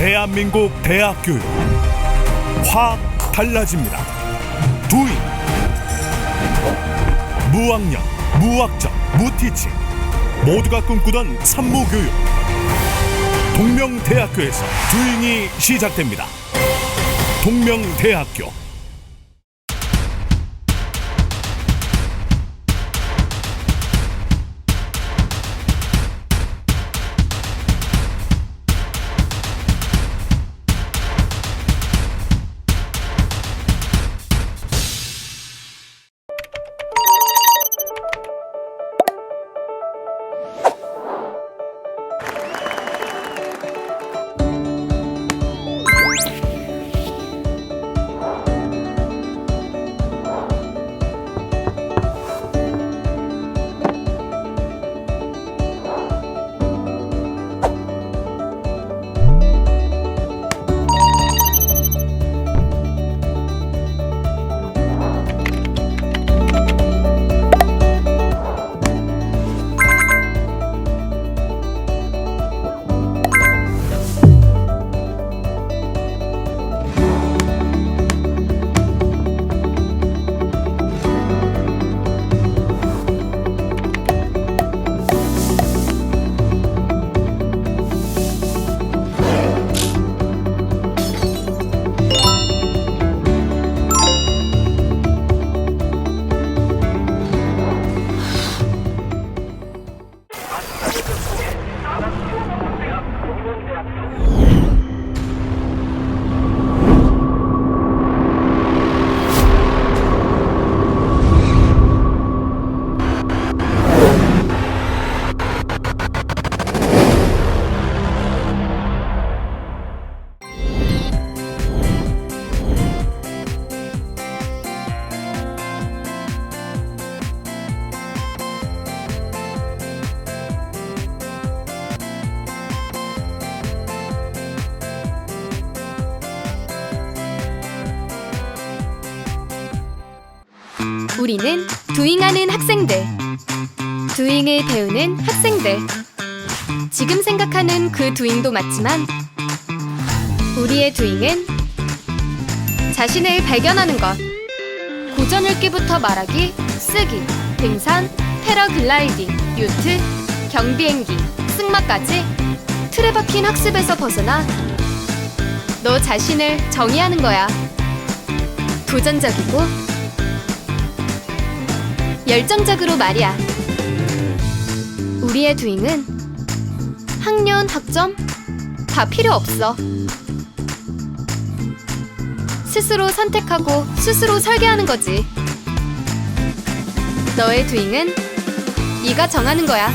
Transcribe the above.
대한민국 대학 교육 확 달라집니다. 두인. 무학력, 무학점, 무티칭. 모두가 꿈꾸던 산무 교육. 동명대학교에서 두인이 시작됩니다. 동명대학교 Yeah. 우리는 두잉하는 학생들. 두잉을 배우는 학생들. 지금 생각하는 그 두잉도 맞지만 우리의 두잉은 자신을 발견하는 것. 고전 읽기부터 말하기, 쓰기, 등산, 패러글라이딩, 요트, 경비행기, 승마까지 틀에 박힌 학습에서 벗어나 너 자신을 정의하는 거야. 도전적이고 열정적으로 말이야. 우리의 두잉은 학년, 학점 다 필요 없어. 스스로 선택하고 스스로 설계하는 거지. 너의 두잉은 네가 정하는 거야.